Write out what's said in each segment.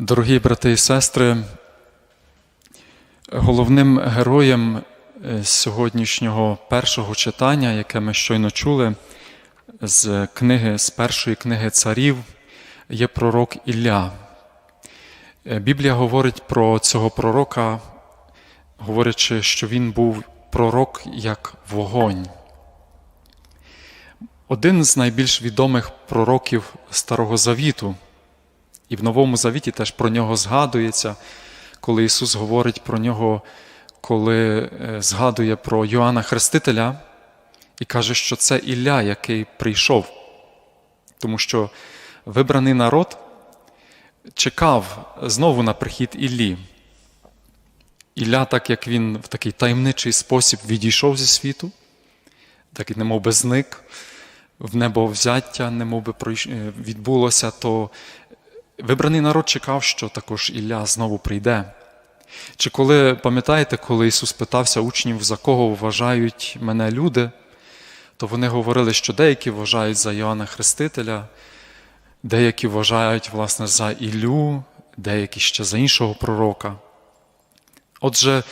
Дорогі брати і сестри, головним героєм е, сьогоднішнього першого читання, яке ми щойно чули з книги, з першої книги царів, є пророк Ілля. Е, Біблія говорить про цього пророка, говорячи, що він був пророк як вогонь. Один з найбільш відомих пророків Старого Завіту. І в Новому Завіті теж про нього згадується, коли Ісус говорить про нього, коли е, згадує про Йоанна Хрестителя і каже, що це Ілля, який прийшов. Тому що вибраний народ чекав знову на прихід Іллі. Ілля, так як він в такий таємничий спосіб відійшов зі світу, так і немов би зник, в небо взяття, немов би відбулося, то Вибраний народ чекав, що також Ілля знову прийде. Чи коли пам'ятаєте, коли Ісус питався учнів, за кого вважають мене люди, то вони говорили, що деякі вважають за Йоанна Хрестителя, деякі вважають, власне, за Іллю, деякі ще за іншого пророка. Отже,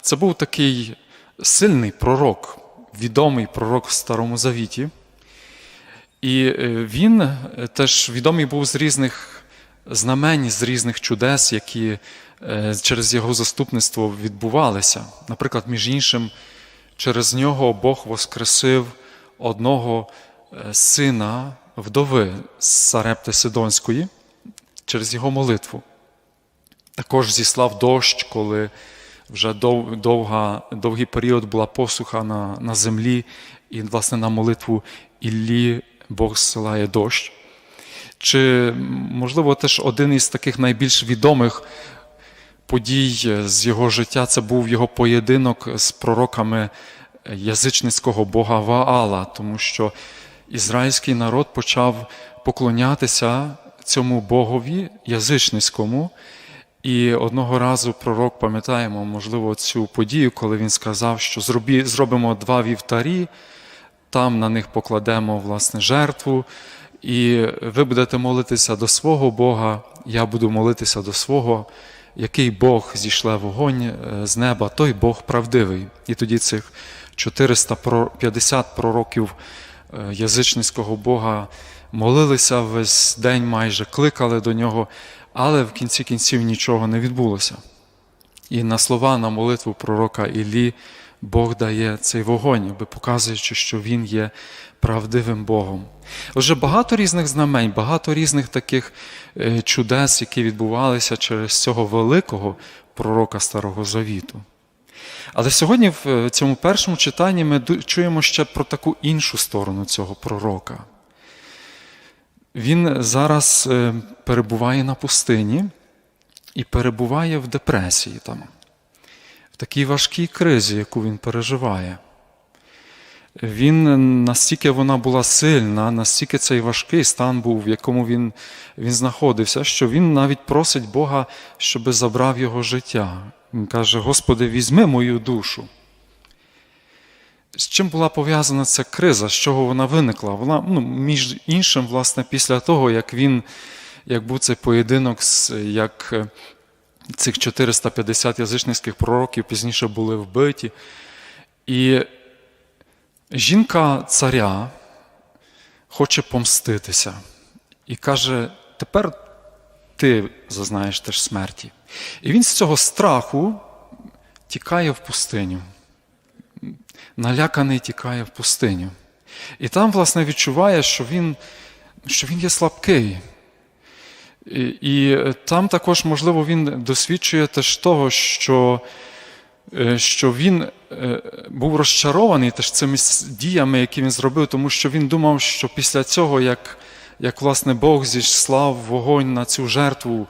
це був такий сильний пророк, відомий пророк в Старому Завіті. І він теж відомий був з різних знамень з різних чудес, які через його заступництво відбувалися. Наприклад, між іншим, через нього Бог воскресив одного сина вдови з Сарепти Сидонської через його молитву. Також зіслав дощ, коли вже довга, довгий період була посуха на, на землі, і, власне, на молитву Іллі Бог зсилає дощ. Чи, можливо, теж один із таких найбільш відомих подій з його життя це був його поєдинок з пророками язичницького бога Ваала, тому що ізраїльський народ почав поклонятися цьому богові язичницькому. І одного разу пророк, пам'ятаємо, можливо, цю подію, коли він сказав, що зробимо два вівтарі, там на них покладемо власне жертву. І ви будете молитися до свого Бога, я буду молитися до свого, який Бог зійшле вогонь з неба, той Бог правдивий. І тоді цих 450 пророків язичницького Бога молилися весь день, майже кликали до нього, але в кінці кінців нічого не відбулося. І на слова, на молитву пророка Іллі Бог дає цей вогонь, показуючи, що Він є правдивим Богом. Отже, багато різних знамень, багато різних таких чудес, які відбувалися через цього великого пророка Старого Завіту. Але сьогодні в цьому першому читанні ми чуємо ще про таку іншу сторону цього пророка. Він зараз перебуває на пустині і перебуває в депресії там, в такій важкій кризі, яку він переживає. Він настільки вона була сильна, настільки цей важкий стан був, в якому він він знаходився, що він навіть просить Бога, щоб забрав його життя. Він каже: Господи, візьми мою душу. З чим була пов'язана ця криза, з чого вона виникла? Вона, ну, між іншим, власне, після того, як він, як був цей поєдинок, як цих 450 язичницьких пророків пізніше були вбиті. І Жінка царя хоче помститися і каже: тепер ти зазнаєш теж смерті. І він з цього страху тікає в пустиню. Наляканий тікає в пустиню. І там, власне, відчуває, що він, що він є слабкий. І, і там також, можливо, він досвідчує теж того, що що він був розчарований теж цими діями, які він зробив, тому що він думав, що після цього, як як власне Бог зійшлав вогонь на цю жертву,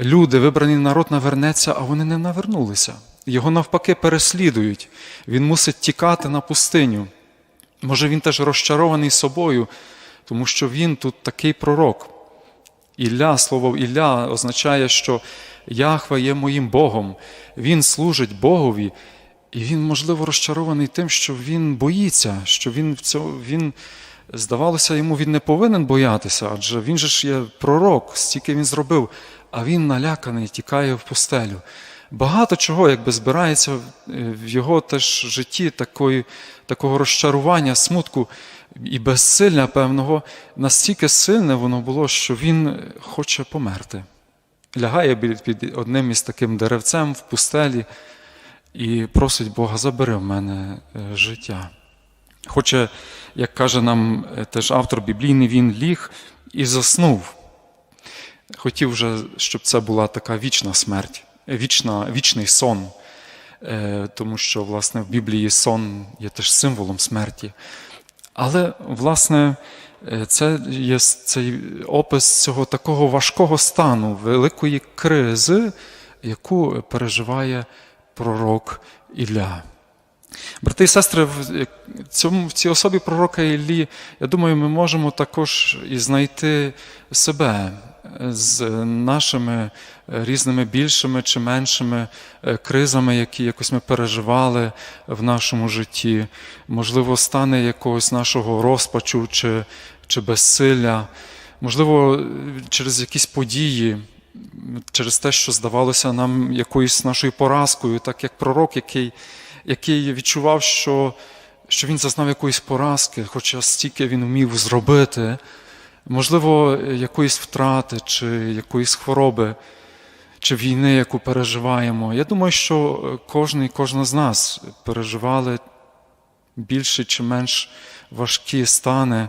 люди, вибраний народ, навернеться, а вони не навернулися. Його навпаки переслідують. Він мусить тікати на пустиню. Може, він теж розчарований собою, тому що він тут такий пророк. Ілля, слово Ілля означає, що Яхва є моїм Богом, Він служить Богові, і він, можливо, розчарований тим, що він боїться, що він в цьому, він Здавалося, йому він не повинен боятися, адже він же ж є пророк, стільки він зробив, а він наляканий, тікає в пустелю. Багато чого, якби збирається в- його теж житті такої, такого розчарування, смутку і безсилля певного, настільки сильне воно було, що він хоче померти. Лягає під одним із таким деревцем в пустелі і просить Бога, забери в мене е, життя. Хоче, як каже нам е, теж автор біблійний, він ліг і заснув. Хотів вже, щоб це була така вічна смерть, вічна, вічний сон, Е, тому що, власне, в Біблії сон є теж символом смерті. Але, власне, це є цей опис цього такого важкого стану, великої кризи, яку переживає пророк Ілля. Брати і сестри, в цьому, в цій особі пророка Іллі, я думаю, ми можемо також і знайти себе з нашими різними більшими чи меншими е, кризами, які якось ми переживали в нашому житті. Можливо, стане якогось нашого розпачу чи, чи безсилля, можливо, через якісь події. Через те, що здавалося нам якоюсь нашою поразкою, так як пророк, який який відчував, що, що він зазнав якоїсь поразки, хоча стільки він вмів зробити, можливо, якоїсь втрати, чи якоїсь хвороби, чи війни, яку переживаємо. Я думаю, що кожен і кожна з нас переживали більше чи менш важкі стани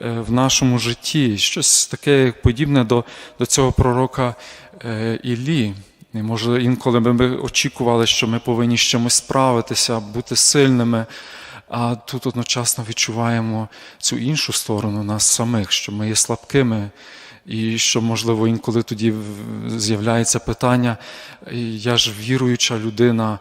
в нашому житті. Щось таке подібне до, до цього пророка е, Іллі. І може інколи ми очікували, що ми повинні з чимось справитися, бути сильними. А тут одночасно відчуваємо цю іншу сторону нас самих, що ми є слабкими, і що, можливо, інколи тоді з'являється питання: я ж віруюча людина,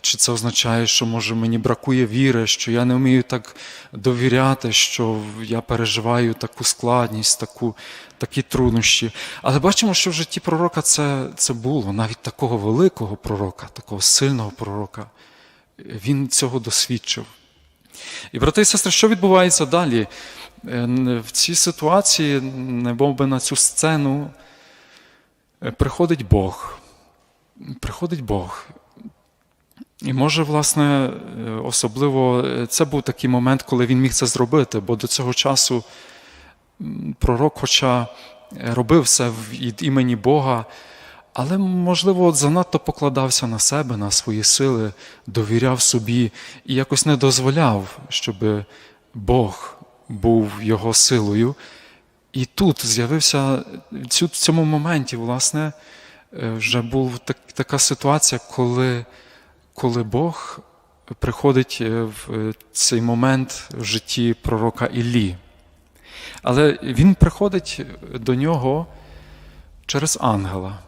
чи це означає, що може мені бракує віри, що я не вмію так довіряти, що я переживаю таку складність, таку, такі труднощі. Але бачимо, що в житті пророка це, це було, навіть такого великого пророка, такого сильного пророка. Він цього досвідчив. І, брати і сестри, що відбувається далі? Е, В цій ситуації, не би на цю сцену, е, приходить Бог. Приходить Бог. І може, власне, е, особливо це був такий момент, коли він міг це зробити, бо до цього часу пророк, хоча робив все від імені Бога, але, можливо, занадто покладався на себе, на свої сили, довіряв собі і якось не дозволяв, щоб Бог був його силою. І тут з'явився в цьому моменті, власне, е, вже була так, така ситуація, коли, коли Бог приходить е, в е, цей момент в житті пророка Іллі. Але він приходить до нього через ангела.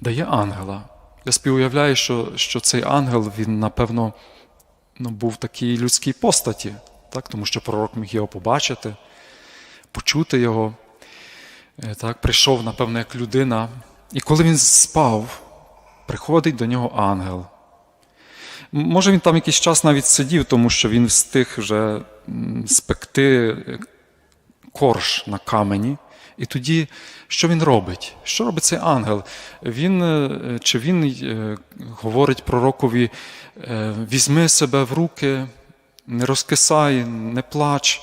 Дає ангела. Я співуявляю, що, що цей ангел, він, напевно, ну, був такій людській постаті, так? тому що пророк міг його побачити, почути його. Е, Так, прийшов, напевно, як людина. І коли він спав, приходить до нього ангел. Може, він там якийсь час навіть сидів, тому що він встиг вже спекти е, корж на камені. І тоді, що він робить? Що робить цей ангел? Він, е, чи він говорить пророкові: візьми себе в руки, не розкисай, не плач,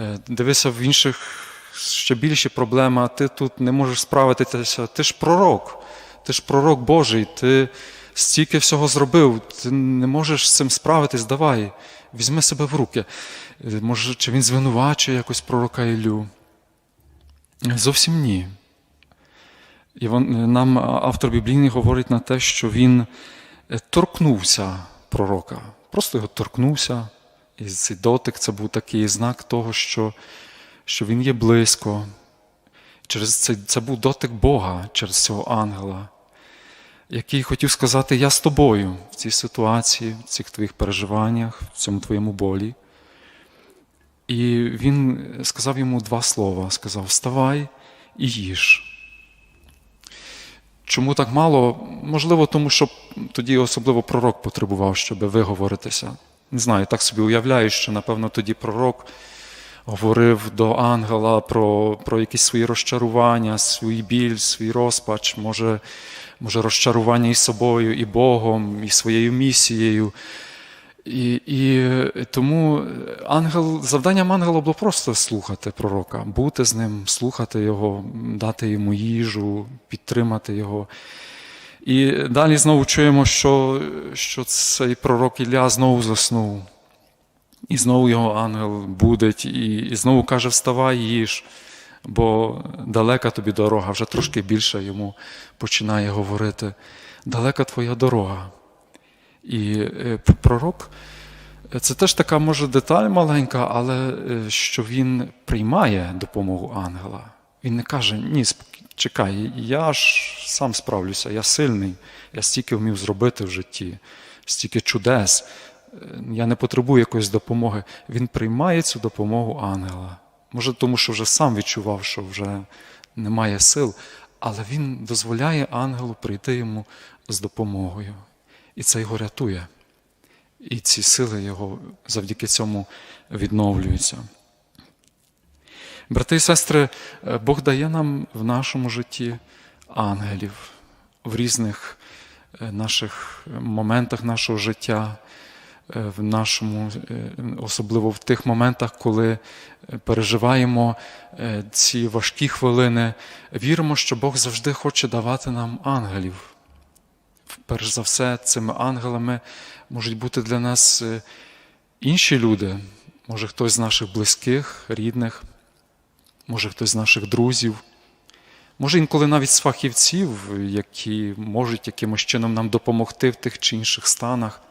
е, дивися в інших ще більші проблеми, а ти тут не можеш справитися. Ти ж пророк, ти ж пророк Божий, ти стільки всього зробив, ти не можеш з цим справитись, давай, візьми себе в руки. Е, Може, чи він звинувачує якось пророка Іллю? Зовсім ні. І вон, нам автор біблійний говорить на те, що він е, торкнувся пророка. Просто його торкнувся. І цей дотик це був такий знак того, що, що він є близько. Через це, це був дотик Бога через цього ангела, який хотів сказати: Я з тобою в цій ситуації, в цих твоїх переживаннях, в цьому твоєму болі. І він сказав йому два слова: сказав: Вставай і їж. Чому так мало? Можливо, тому що тоді особливо пророк потребував, щоб виговоритися. Не знаю, так собі уявляю, що, напевно, тоді пророк говорив до ангела про, про якісь свої розчарування, свій біль, свій розпач, може, може розчарування і собою, і Богом, і своєю місією. І, і тому ангел, завданням ангела було просто слухати пророка, бути з ним, слухати його, дати йому їжу, підтримати його. І далі знову чуємо, що, що цей пророк Ілля знову заснув. І знову його ангел будить, і, і знову каже: Вставай, їж, бо далека тобі дорога, вже трошки більше йому починає говорити. Далека твоя дорога. І е, пророк це теж така може деталь маленька, але е, що він приймає допомогу ангела. Він не каже: ні, чекай, я ж сам справлюся, я сильний, я стільки вмів зробити в житті, стільки чудес. Е, Я не потребую якоїсь допомоги. Він приймає цю допомогу ангела. Може, тому що вже сам відчував, що вже немає сил, але він дозволяє ангелу прийти йому з допомогою. І це його рятує. І ці сили його завдяки цьому відновлюються. Брати і сестри, е, Бог дає нам в нашому житті ангелів в різних е, наших моментах нашого життя, е, в нашому, особливо в тих моментах, коли переживаємо ці важкі хвилини, віримо, що Бог завжди хоче давати нам ангелів. Перш за все, цими ангелами можуть бути для нас інші люди, може хтось з наших близьких, рідних, може хтось з наших друзів, може інколи навіть з фахівців, які можуть якимось чином нам допомогти в тих чи інших станах.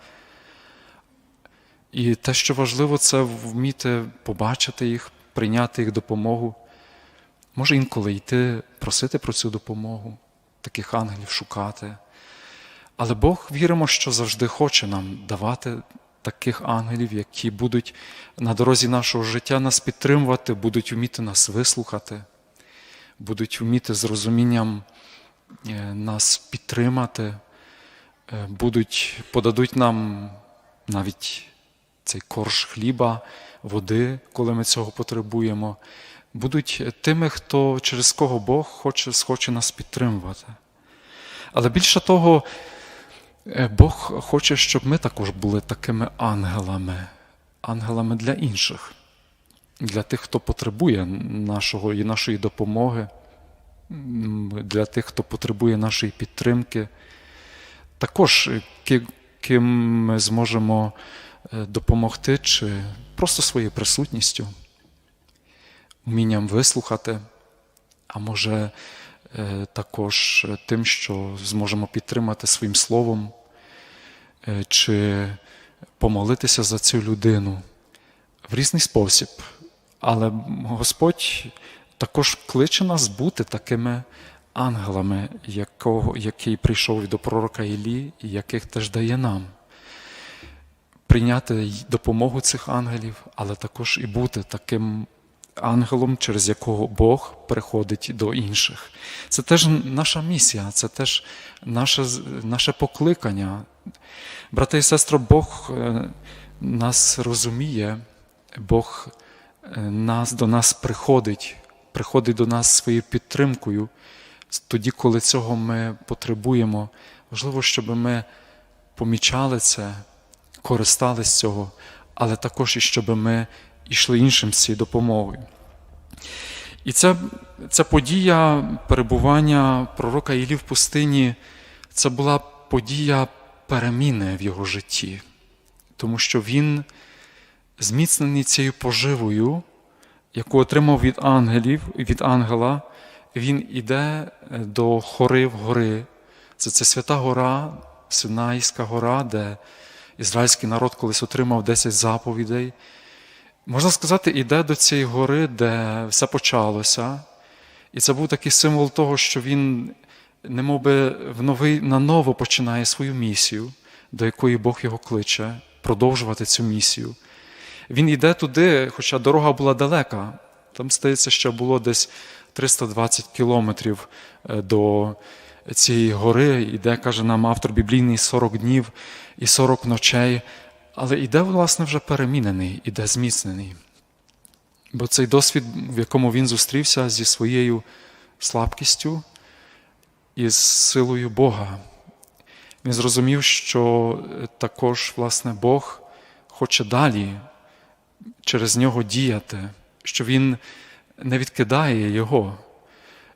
І те, що важливо, це вміти побачити їх, прийняти їх допомогу. Може інколи йти, просити про цю допомогу, таких ангелів шукати. Але Бог віримо, що завжди хоче нам давати таких ангелів, які будуть на дорозі нашого життя нас підтримувати, будуть вміти нас вислухати, будуть вміти з розумінням е, нас підтримати, е, будуть, подадуть нам навіть цей корж хліба, води, коли ми цього потребуємо, будуть тими, хто через кого Бог хоче, схоче нас підтримувати. Але більше того, Бог хоче, щоб ми також були такими ангелами, ангелами для інших, для тих, хто потребує нашого і нашої допомоги, для тих, хто потребує нашої підтримки. Також е, ким ми зможемо е, допомогти, чи просто своєю присутністю, вмінням вислухати, а може е, також тим, що зможемо підтримати своїм словом, е, чи помолитися за цю людину в різний спосіб. Але Господь також кличе нас бути такими ангелами, якого, який прийшов до пророка Іллі, і яких теж дає нам. Прийняти допомогу цих ангелів, але також і бути таким ангелом, через якого Бог приходить до інших. Це теж наша місія, це теж наше, наше покликання. Брати і сестри, Бог е, нас розуміє, Бог е, нас, до нас приходить, приходить до нас своєю підтримкою. Тоді, коли цього ми потребуємо, важливо, щоб ми помічали це, користались цього, але також і щоб ми йшли іншим з цією допомогою. І ця, ця подія перебування пророка Іллі в пустині це була подія переміни в його житті, тому що він, зміцнений цією поживою, яку отримав від ангелів, від ангела, він іде до Хорив гори. Це, це свята гора, Синайська гора, де ізраїльський народ колись отримав 10 заповідей. Можна сказати, іде до цієї гори, де все почалося. І це був такий символ того, що він, немов би, в новий, наново починає свою місію, до якої Бог його кличе, продовжувати цю місію. Він йде туди, хоча дорога була далека. Там стається, що було десь 320 кілометрів е, до цієї гори, іде, каже нам автор біблійний 40 днів і 40 ночей. Але іде, власне, вже перемінений, іде зміцнений. Бо цей досвід, в якому він зустрівся зі своєю слабкістю і з силою Бога, він зрозумів, що також, власне, Бог хоче далі через нього діяти, що Він не відкидає його.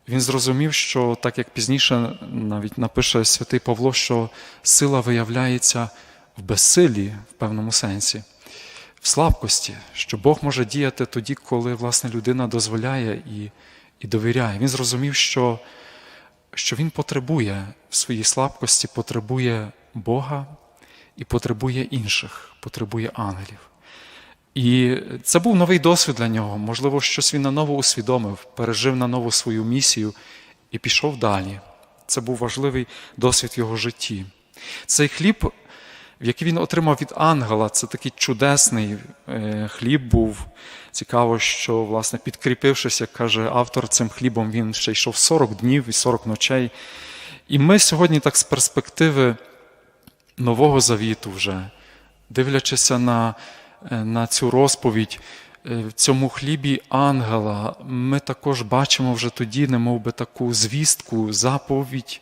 Він зрозумів, що так як пізніше навіть напише святий Павло, що сила виявляється в безсилі в певному сенсі, в слабкості, що Бог може діяти тоді, коли власне людина дозволяє і, і довіряє. Він зрозумів, що, що він потребує в своїй слабкості, потребує Бога і потребує інших, потребує ангелів. І це був новий досвід для нього. Можливо, щось він наново усвідомив, пережив наново свою місію і пішов далі. Це був важливий досвід в його житті. Цей хліб, який він отримав від ангела, це такий чудесний е, хліб був. Цікаво, що, власне, підкріпившись, як каже автор, цим хлібом він ще йшов 40 днів і 40 ночей. І ми сьогодні, так з перспективи Нового Завіту, вже, дивлячися на на цю розповідь в цьому хлібі ангела, ми також бачимо вже тоді, немов би таку звістку, заповідь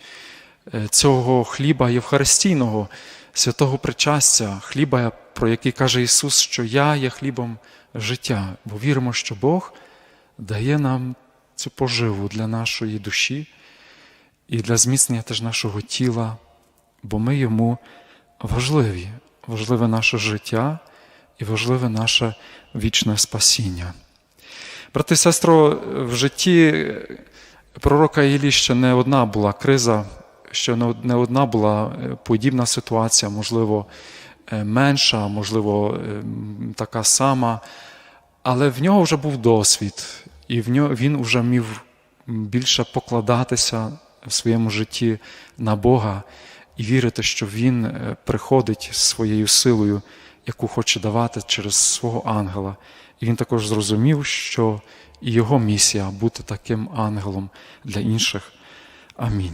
цього хліба Євхаристійного, святого причастя, хліба, про який каже Ісус, що я є хлібом життя, бо віримо, що Бог дає нам цю поживу для нашої душі і для зміцнення теж нашого тіла, бо ми йому важливі, важливе наше життя і важливе наше вічне спасіння. Брати і сестро, в житті пророка Іллі ще не одна була криза, ще не одна була подібна ситуація, можливо, менша, можливо, така сама, але в нього вже був досвід, і в нього, він вже міг більше покладатися в своєму житті на Бога і вірити, що Він приходить своєю силою яку хоче давати через свого ангела. І він також зрозумів, що і його місія бути таким ангелом для інших. Амінь.